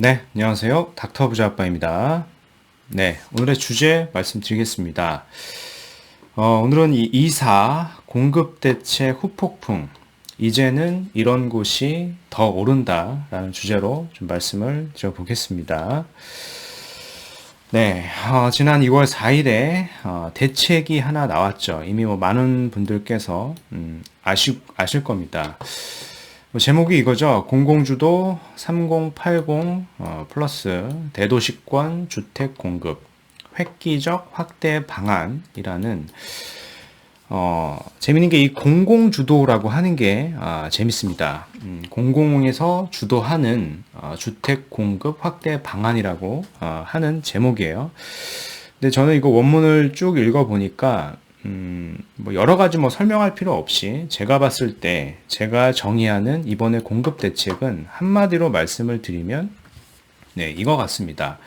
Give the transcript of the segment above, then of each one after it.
네, 안녕하세요. 닥터 부자 아빠입니다. 네, 오늘의 주제 말씀드리겠습니다. 어, 오늘은 이 이사 공급 대체 후폭풍 이제는 이런 곳이 더 오른다라는 주제로 좀 말씀을 드려보겠습니다. 네, 어, 지난 2월 4일에 어, 대책이 하나 나왔죠. 이미 뭐 많은 분들께서 음, 아시, 아실 겁니다. 뭐 제목이 이거죠. 공공주도 3080 어, 플러스 대도시권 주택 공급 획기적 확대 방안이라는 어, 재밌는 게 이 공공주도라고 하는 게 아, 재밌습니다. 음, 공공에서 주도하는 어, 주택 공급 확대 방안이라고 어, 하는 제목이에요. 근데 저는 이거 원문을 쭉 읽어 보니까 음, 뭐 여러 가지 뭐 설명할 필요 없이 제가 봤을 때 제가 정의하는 이번에 공급 대책은 한마디로 말씀을 드리면 네, 이거 같습니다.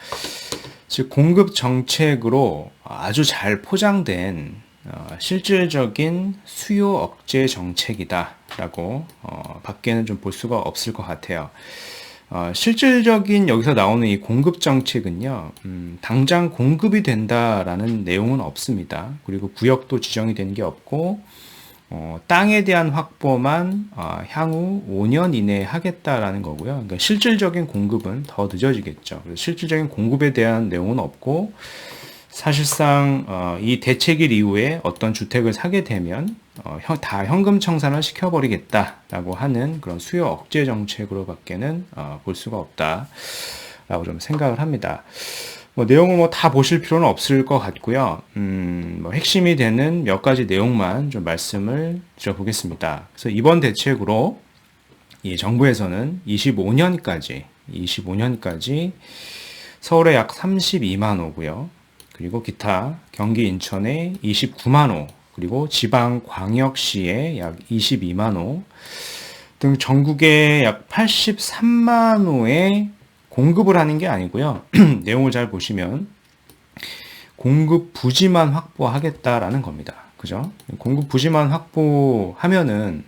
즉 공급 정책으로 아주 잘 포장된 어, 실질적인 수요 억제 정책이다라고 어, 밖에는 좀 볼 수가 없을 것 같아요. 어, 실질적인 여기서 나오는 이 공급 정책은요, 음, 당장 공급이 된다라는 내용은 없습니다. 그리고 구역도 지정이 되는 게 없고, 어, 땅에 대한 확보만 어, 향후 5년 이내에 하겠다라는 거고요. 그러니까 실질적인 공급은 더 늦어지겠죠. 실질적인 공급에 대한 내용은 없고, 사실상 어, 이 대책일 이후에 어떤 주택을 사게 되면 어, 다 현금 청산을 시켜버리겠다라고 하는 그런 수요 억제 정책으로밖에는 어, 볼 수가 없다라고 좀 생각을 합니다. 뭐 내용을 뭐 다 보실 필요는 없을 것 같고요. 음, 뭐 핵심이 되는 몇 가지 내용만 좀 말씀을 드려보겠습니다. 그래서 이번 대책으로 이 정부에서는 25년까지 25년까지 서울에 약 32만 호고요. 그리고 기타 경기 인천에 29만 호, 그리고 지방 광역시에 약 22만 호 등 전국에 약 83만 호의 공급을 하는 게 아니고요. 내용을 잘 보시면 공급 부지만 확보하겠다라는 겁니다. 그죠? 공급 부지만 확보하면은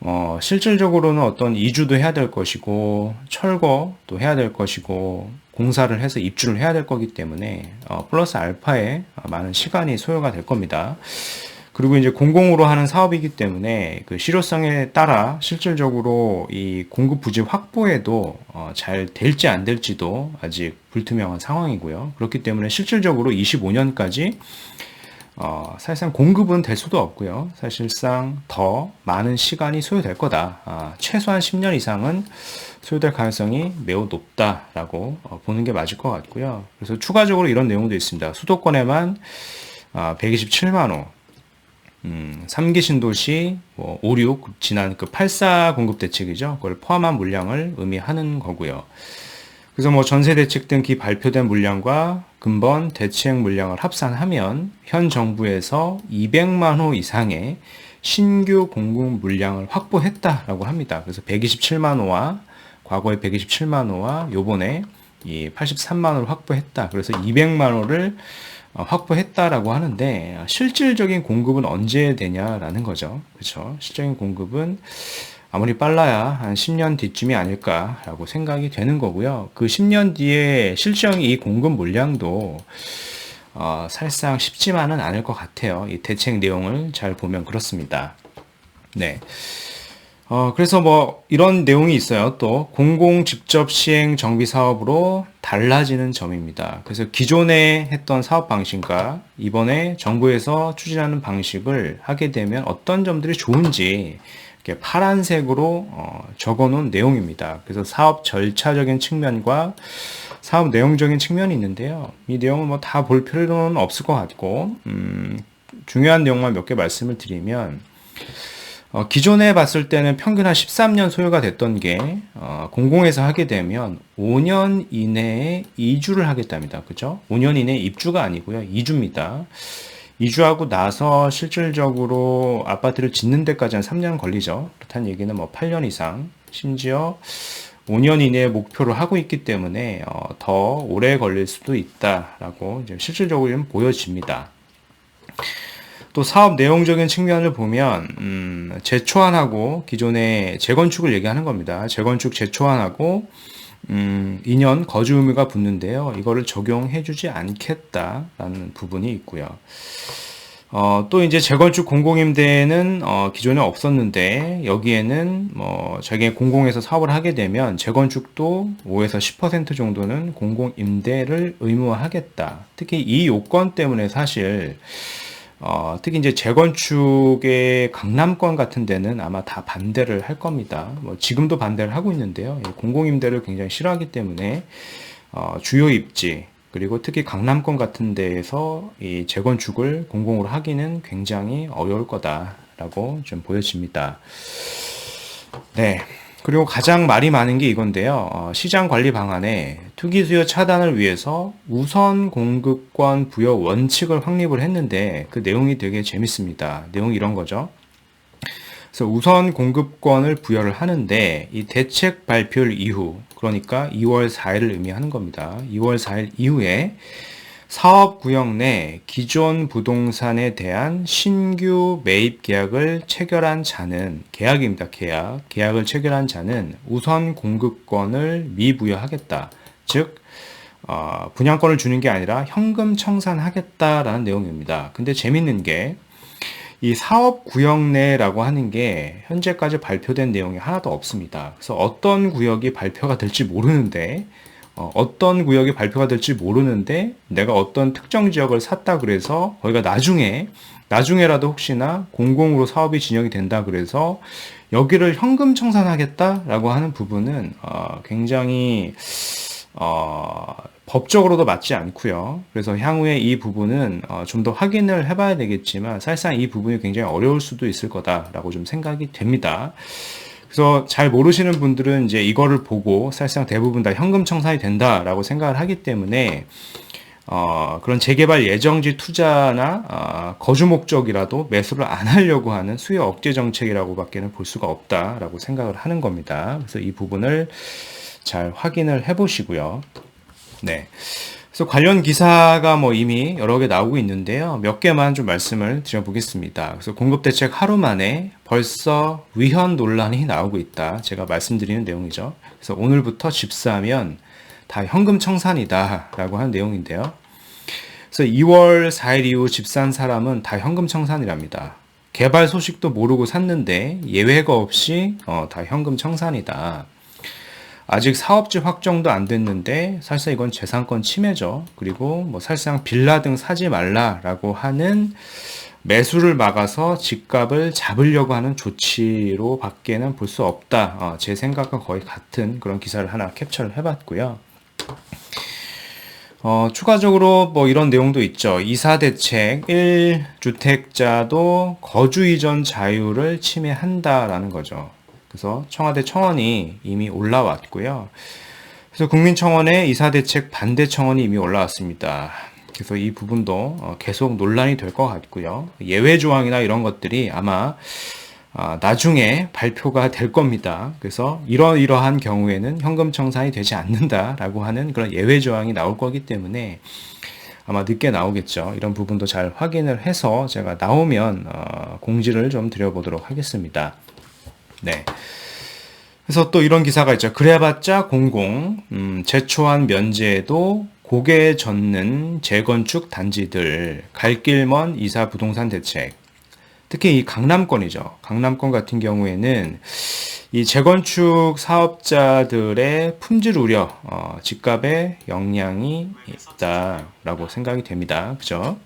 어, 실질적으로는 어떤 이주도 해야 될 것이고 철거도 해야 될 것이고 공사를 해서 입주를 해야 될 거기 때문에 어, 플러스 알파에 많은 시간이 소요가 될 겁니다. 그리고 이제 공공으로 하는 사업이기 때문에 그 실효성에 따라 실질적으로 이 공급 부지 확보에도 어, 잘 될지 안 될지도 아직 불투명한 상황이고요. 그렇기 때문에 실질적으로 25년까지 어, 사실상 공급은 될 수도 없고요. 사실상 더 많은 시간이 소요될 거다. 아, 최소한 10년 이상은 소요될 가능성이 매우 높다라고 어, 보는 게 맞을 것 같고요. 그래서 추가적으로 이런 내용도 있습니다. 수도권에만 아, 127만 호, 음, 3기 신도시 뭐 5, 6 지난 그 8사 공급 대책이죠. 그걸 포함한 물량을 의미하는 거고요. 그래서 뭐 전세 대책 등 기 발표된 물량과 근본 대책 물량을 합산하면 현 정부에서 200만 호 이상의 신규 공급 물량을 확보했다라고 합니다. 그래서 127만 호와 과거에 127만 호와 요번에 이 83만 호를 확보했다. 그래서 200만 호를 어, 확보했다라고 하는데 실질적인 공급은 언제 되냐라는 거죠. 그렇죠? 실적인 공급은 아무리 빨라야 한 10년 뒤쯤이 아닐까라고 생각이 되는 거고요. 그 10년 뒤에 실적인 이 공급 물량도 어, 사실상 쉽지만은 않을 것 같아요. 이 대책 내용을 잘 보면 그렇습니다. 네. 어, 그래서 뭐 이런 내용이 있어요. 또 공공 직접 시행 정비 사업으로 달라지는 점입니다. 그래서 기존에 했던 사업 방식과 이번에 정부에서 추진하는 방식을 하게 되면 어떤 점들이 좋은지 이렇게 파란색으로 어, 적어 놓은 내용입니다. 그래서 사업 절차적인 측면과 사업 내용적인 측면이 있는데요. 이 내용을 뭐다 볼 필요는 없을 것 같고, 음, 중요한 내용만 몇 개 말씀을 드리면, 어, 기존에 봤을 때는 평균 한 13년 소요가 됐던 게, 어, 공공에서 하게 되면 5년 이내에 이주를 하겠답니다. 그죠? 5년 이내에 입주가 아니고요. 이주입니다. 이주하고 나서 실질적으로 아파트를 짓는 데까지 한 3년 걸리죠. 그렇다는 얘기는 뭐 8년 이상, 심지어 5년 이내에 목표를 하고 있기 때문에 어, 더 오래 걸릴 수도 있다라고 실질적으로 좀 보여집니다. 또 사업 내용적인 측면을 보면 음, 재초안하고 기존의 재건축을 얘기하는 겁니다. 재건축 재초안하고 음, 2년 거주 의무가 붙는데요. 이거를 적용해주지 않겠다라는 부분이 있고요. 어, 또 이제 재건축 공공임대는 어, 기존에 없었는데 여기에는 뭐 자기 공공에서 사업을 하게 되면 재건축도 5에서 10% 정도는 공공임대를 의무화하겠다. 특히 이 요건 때문에 사실 어, 특히 이제 재건축의 강남권 같은 데는 아마 다 반대를 할 겁니다. 뭐 지금도 반대를 하고 있는데요. 공공임대를 굉장히 싫어하기 때문에 어, 주요 입지 그리고 특히 강남권 같은 데에서 이 재건축을 공공으로 하기는 굉장히 어려울 거다라고 좀 보여집니다. 네. 그리고 가장 말이 많은 게 이건데요. 어, 시장 관리 방안에 투기 수요 차단을 위해서 우선 공급권 부여 원칙을 확립을 했는데 그 내용이 되게 재밌습니다. 내용이 이런 거죠. 그래서 우선 공급권을 부여를 하는데 이 대책 발표 이후 그러니까 2월 4일을 의미하는 겁니다. 2월 4일 이후에 사업 구역 내 기존 부동산에 대한 신규 매입 계약을 체결한 자는 계약입니다. 계약. 계약을 체결한 자는 우선 공급권을 미부여하겠다. 즉 어, 분양권을 주는 게 아니라 현금 청산하겠다라는 내용입니다. 근데 재밌는 게 이 사업 구역 내라고 하는 게 현재까지 발표된 내용이 하나도 없습니다. 그래서 어떤 구역이 발표가 될지 모르는데 어, 떤 구역이 발표가 될지 모르는데 내가 어떤 특정 지역을 샀다 그래서 거기가 나중에 나중에라도 혹시나 공공으로 사업이 진행이 된다 그래서 여기를 현금 청산하겠다라고 하는 부분은 어, 굉장히 어, 법적으로도 맞지 않고요. 그래서 향후에 이 부분은 어, 좀 더 확인을 해봐야 되겠지만 사실상 이 부분이 굉장히 어려울 수도 있을 거다라고 좀 생각이 됩니다. 그래서 잘 모르시는 분들은 이제 이거를 보고 사실상 대부분 다 현금 청산이 된다라고 생각을 하기 때문에 어, 그런 재개발 예정지 투자나 어, 거주 목적이라도 매수를 안 하려고 하는 수요 억제 정책이라고밖에는 볼 수가 없다라고 생각을 하는 겁니다. 그래서 이 부분을 잘 확인을 해보시고요. 네. 그래서 관련 기사가 뭐 이미 여러 개 나오고 있는데요. 몇 개만 좀 말씀을 드려보겠습니다. 그래서 공급 대책 하루 만에 벌써 위헌 논란이 나오고 있다. 제가 말씀드리는 내용이죠. 그래서 오늘부터 집사하면 다 현금 청산이다. 라고 하는 내용인데요. 그래서 2월 4일 이후 집 산 사람은 다 현금 청산이랍니다. 개발 소식도 모르고 샀는데 예외가 없이 어, 다 현금 청산이다. 아직 사업지 확정도 안 됐는데 사실상 이건 재산권 침해죠. 그리고 뭐 사실상 빌라 등 사지 말라라고 하는 매수를 막아서 집값을 잡으려고 하는 조치로 밖에는 볼 수 없다. 어, 제 생각과 거의 같은 그런 기사를 하나 캡처를 해봤고요. 어, 추가적으로 뭐 이런 내용도 있죠. 이사 대책 1주택자도 거주 이전 자유를 침해한다라는 거죠. 그래서 청와대 청원이 이미 올라왔고요. 그래서 국민청원에 이사 대책 반대 청원이 이미 올라왔습니다. 그래서 이 부분도 어, 계속 논란이 될 것 같고요. 예외 조항이나 이런 것들이 아마 아, 나중에 발표가 될 겁니다. 그래서 이러이러한 경우에는 현금 청산이 되지 않는다라고 하는 그런 예외 조항이 나올 거기 때문에 아마 늦게 나오겠죠. 이런 부분도 잘 확인을 해서 제가 나오면 어, 공지를 좀 드려보도록 하겠습니다. 네. 그래서 또 이런 기사가 있죠. 그래봤자 공공, 음, 제초한 면제에도 고개 젓는 재건축 단지들, 갈 길 먼 이사 부동산 대책. 특히 이 강남권이죠. 강남권 같은 경우에는 이 재건축 사업자들의 품질 우려, 어, 집값에 영향이 있다라고 생각이 됩니다. 그죠?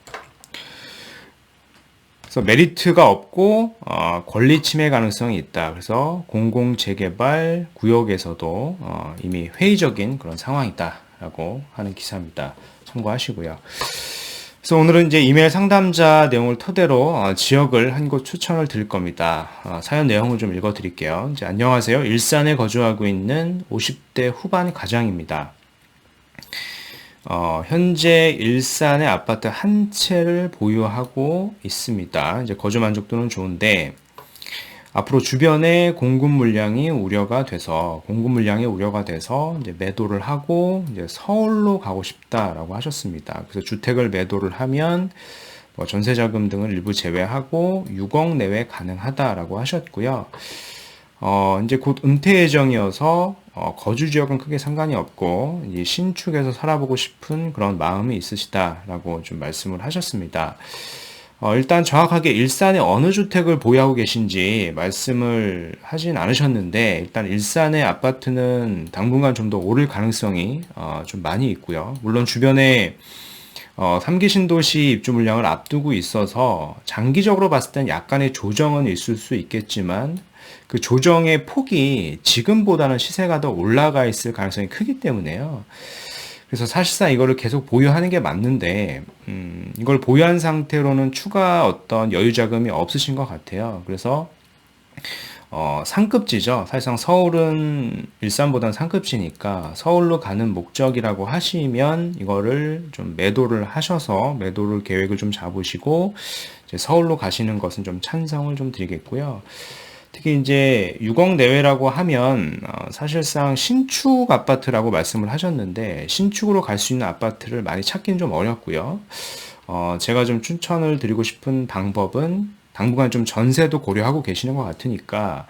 그래서 메리트가 없고 어, 권리 침해 가능성이 있다. 그래서 공공 재개발 구역에서도 어, 이미 회의적인 그런 상황이다라고 하는 기사입니다. 참고하시고요. 그래서 오늘은 이제 이메일 상담자 내용을 토대로 어, 지역을 한 곳 추천을 드릴 겁니다. 어, 사연 내용을 좀 읽어드릴게요. 이제 안녕하세요. 일산에 거주하고 있는 50대 후반 가장입니다. 어, 현재 일산의 아파트 한 채를 보유하고 있습니다. 이제 거주 만족도는 좋은데 앞으로 주변에 공급 물량이 우려가 돼서 공급 물량이 우려가 돼서 이제 매도를 하고 이제 서울로 가고 싶다라고 하셨습니다. 그래서 주택을 매도를 하면 뭐 전세 자금 등을 일부 제외하고 6억 내외 가능하다라고 하셨고요. 어, 이제 곧 은퇴 예정이어서 어, 거주 지역은 크게 상관이 없고 이 신축에서 살아보고 싶은 그런 마음이 있으시다라고 좀 말씀을 하셨습니다. 어, 일단 정확하게 일산에 어느 주택을 보유하고 계신지 말씀을 하진 않으셨는데 일단 일산의 아파트는 당분간 좀 더 오를 가능성이 어, 좀 많이 있고요. 물론 주변에 어, 3기 신도시 입주 물량을 앞두고 있어서 장기적으로 봤을 땐 약간의 조정은 있을 수 있겠지만 그 조정의 폭이 지금보다는 시세가 더 올라가 있을 가능성이 크기 때문에요. 그래서 사실상 이거를 계속 보유하는 게 맞는데, 음, 이걸 보유한 상태로는 추가 어떤 여유 자금이 없으신 것 같아요. 그래서 어, 상급지죠. 사실상 서울은 일산보다는 상급지니까 서울로 가는 목적이라고 하시면 이거를 좀 매도를 하셔서 매도를 계획을 좀 잡으시고 서울로 가시는 것은 좀 찬성을 좀 드리겠고요. 특히 이제 6억 내외라고 하면 어, 사실상 신축 아파트라고 말씀을 하셨는데 신축으로 갈 수 있는 아파트를 많이 찾기는 좀 어렵고요. 어, 제가 좀 추천을 드리고 싶은 방법은 당분간 좀 전세도 고려하고 계시는 것 같으니까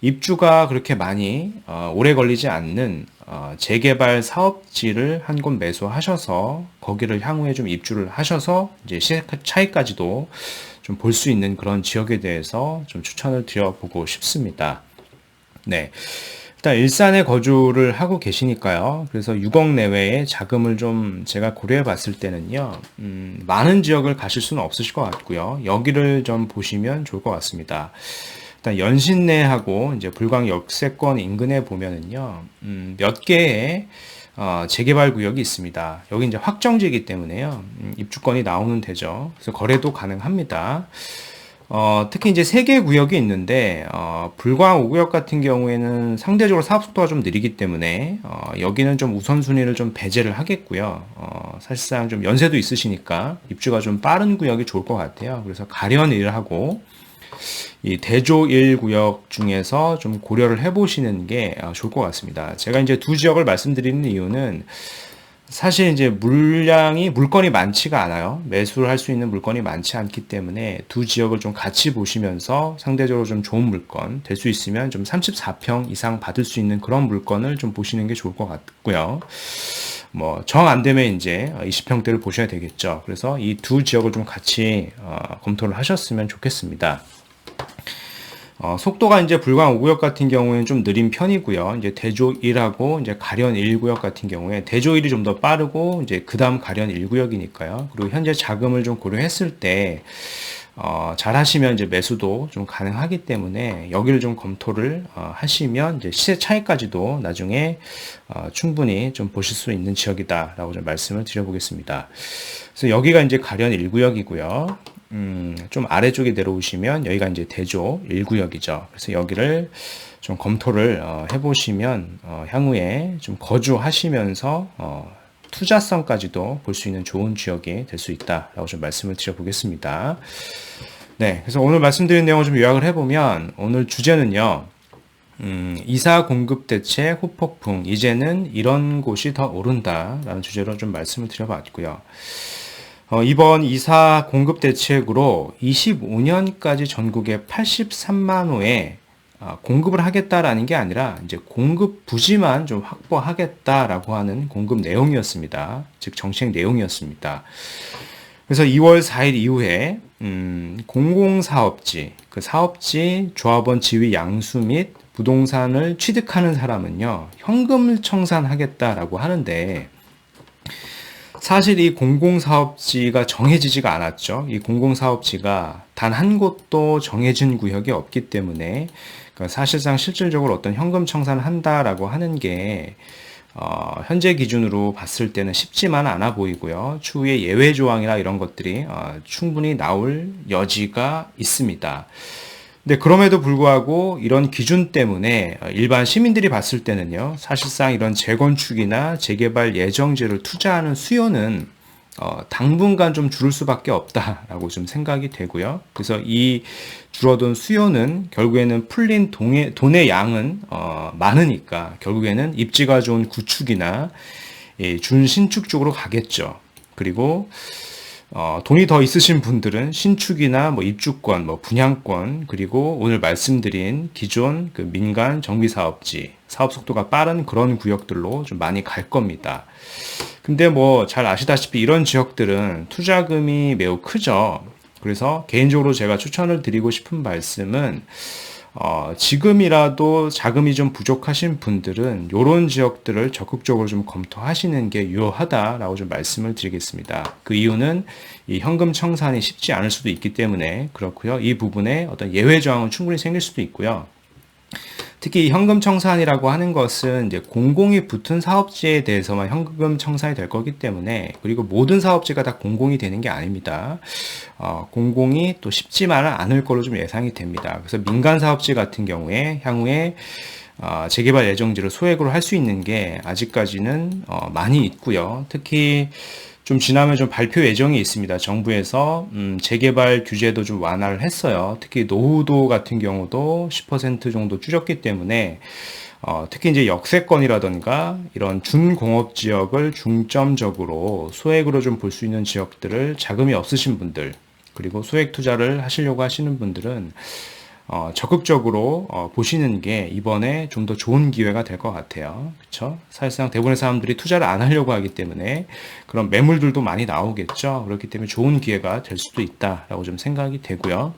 입주가 그렇게 많이 어, 오래 걸리지 않는 어, 재개발 사업지를 한 곳 매수하셔서 거기를 향후에 좀 입주를 하셔서 이제 시세 차이까지도 좀 볼 수 있는 그런 지역에 대해서 좀 추천을 드려보고 싶습니다. 네. 일단 일산에 거주를 하고 계시니까요. 그래서 6억 내외의 자금을 좀 제가 고려해 봤을 때는요. 음, 많은 지역을 가실 수는 없으실 것 같고요. 여기를 좀 보시면 좋을 것 같습니다. 일단 연신내하고 이제 불광 역세권 인근에 보면은요. 음, 몇 개의 어, 재개발 구역이 있습니다. 여기 이제 확정지이기 때문에요. 음, 입주권이 나오는 되죠. 그래서 거래도 가능합니다. 어, 특히 이제 세 개 구역이 있는데, 어, 불광 5구역 같은 경우에는 상대적으로 사업 속도가 좀 느리기 때문에, 어, 여기는 좀 우선순위를 좀 배제를 하겠고요. 어, 사실상 좀 연세도 있으시니까 입주가 좀 빠른 구역이 좋을 것 같아요. 그래서 가련 1하고, 이 대조 1 구역 중에서 좀 고려를 해보시는 게 어, 좋을 것 같습니다. 제가 이제 두 지역을 말씀드리는 이유는, 사실 이제 물량이 물건이 많지가 않아요. 매수를 할 수 있는 물건이 많지 않기 때문에 두 지역을 좀 같이 보시면서 상대적으로 좀 좋은 물건 될 수 있으면 좀 34평 이상 받을 수 있는 그런 물건을 좀 보시는 게 좋을 것 같고요. 뭐 정 안 되면 이제 20평대를 보셔야 되겠죠. 그래서 이 두 지역을 좀 같이 어, 검토를 하셨으면 좋겠습니다. 어, 속도가 이제 불광 5구역 같은 경우에는 좀 느린 편이고요. 이제 대조 1하고 이제 가련 1구역 같은 경우에 대조 1이 좀 더 빠르고 이제 그다음 가련 1구역이니까요. 그리고 현재 자금을 좀 고려했을 때 어, 잘 하시면 이제 매수도 좀 가능하기 때문에 여기를 좀 검토를 어, 하시면 이제 시세 차이까지도 나중에 어, 충분히 좀 보실 수 있는 지역이다라고 좀 말씀을 드려보겠습니다. 그래서 여기가 이제 가련 1구역이고요. 음, 좀 아래쪽에 내려오시면 여기가 이제 대조 1구역이죠. 그래서 여기를 좀 검토를 어, 해보시면 어, 향후에 좀 거주하시면서 어, 투자성까지도 볼 수 있는 좋은 지역이 될 수 있다라고 좀 말씀을 드려보겠습니다. 네, 그래서 오늘 말씀드린 내용을 좀 요약을 해보면 오늘 주제는요. 음, 이사 공급 대책 후폭풍 이제는 이런 곳이 더 오른다라는 주제로 좀 말씀을 드려봤고요. 어, 이번 이사 공급 대책으로 25년까지 전국에 83만 호의 어, 공급을 하겠다라는 게 아니라 이제 공급 부지만 좀 확보하겠다라고 하는 공급 내용이었습니다. 즉 정책 내용이었습니다. 그래서 2월 4일 이후에 음, 공공사업지, 그 사업지 조합원 지위 양수 및 부동산을 취득하는 사람은요 현금을 청산하겠다라고 하는데 사실 이 공공사업지가 정해지지가 않았죠. 이 공공사업지가 단 한 곳도 정해진 구역이 없기 때문에 그러니까 사실상 실질적으로 어떤 현금 청산을 한다라고 하는 게 어, 현재 기준으로 봤을 때는 쉽지만 않아 보이고요. 추후에 예외 조항이나 이런 것들이 어, 충분히 나올 여지가 있습니다. 근데 그럼에도 불구하고 이런 기준 때문에 일반 시민들이 봤을 때는요, 사실상 이런 재건축이나 재개발 예정지를 투자하는 수요는 어, 당분간 좀 줄을 수밖에 없다라고 좀 생각이 되고요. 그래서 이 줄어든 수요는 결국에는 풀린 돈의, 돈의 양은 어, 많으니까 결국에는 입지가 좋은 구축이나 이 준신축 쪽으로 가겠죠. 그리고 어, 돈이 더 있으신 분들은 신축이나 뭐 입주권, 뭐 분양권, 그리고 오늘 말씀드린 기존 그 민간 정비 사업지, 사업 속도가 빠른 그런 구역들로 좀 많이 갈 겁니다. 근데 뭐 잘 아시다시피 이런 지역들은 투자금이 매우 크죠. 그래서 개인적으로 제가 추천을 드리고 싶은 말씀은 어, 지금이라도 자금이 좀 부족하신 분들은 이런 지역들을 적극적으로 좀 검토하시는 게 유효하다라고 좀 말씀을 드리겠습니다. 그 이유는 이 현금 청산이 쉽지 않을 수도 있기 때문에 그렇고요. 이 부분에 어떤 예외 조항은 충분히 생길 수도 있고요. 특히 현금 청산이라고 하는 것은 이제 공공이 붙은 사업지에 대해서만 현금 청산이 될 거기 때문에 그리고 모든 사업지가 다 공공이 되는 게 아닙니다. 어, 공공이 또 쉽지만은 않을 걸로 좀 예상이 됩니다. 그래서 민간 사업지 같은 경우에 향후에 어, 재개발 예정지를 소액으로 할 수 있는 게 아직까지는 어, 많이 있고요. 특히 좀 지나면 좀 발표 예정이 있습니다. 정부에서 음, 재개발 규제도 좀 완화를 했어요. 특히 노후도 같은 경우도 10% 정도 줄였기 때문에 어, 특히 이제 역세권이라던가 이런 준공업 지역을 중점적으로 소액으로 좀 볼 수 있는 지역들을 자금이 없으신 분들 그리고 소액 투자를 하시려고 하시는 분들은 어, 적극적으로 어, 보시는 게 이번에 좀 더 좋은 기회가 될 것 같아요. 그렇죠? 사실상 대부분의 사람들이 투자를 안 하려고 하기 때문에 그런 매물들도 많이 나오겠죠. 그렇기 때문에 좋은 기회가 될 수도 있다라고 좀 생각이 되고요.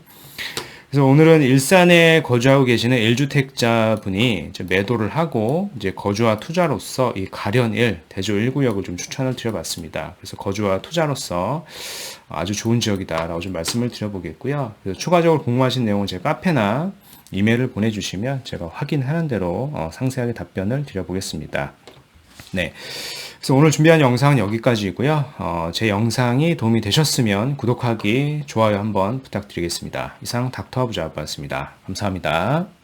그래서 오늘은 일산에 거주하고 계시는 1주택자 분이 매도를 하고 이제 거주와 투자로서 이 가련 1, 대조 1구역을 좀 추천을 드려봤습니다. 그래서 거주와 투자로서 아주 좋은 지역이다라고 좀 말씀을 드려보겠고요. 그래서 추가적으로 궁금하신 내용은 제 카페나 이메일을 보내주시면 제가 확인하는 대로 어, 상세하게 답변을 드려보겠습니다. 네. 그래서 오늘 준비한 영상은 여기까지이고요. 어, 제 영상이 도움이 되셨으면 구독하기, 좋아요 한번 부탁드리겠습니다. 이상 닥터 부자였습니다. 감사합니다.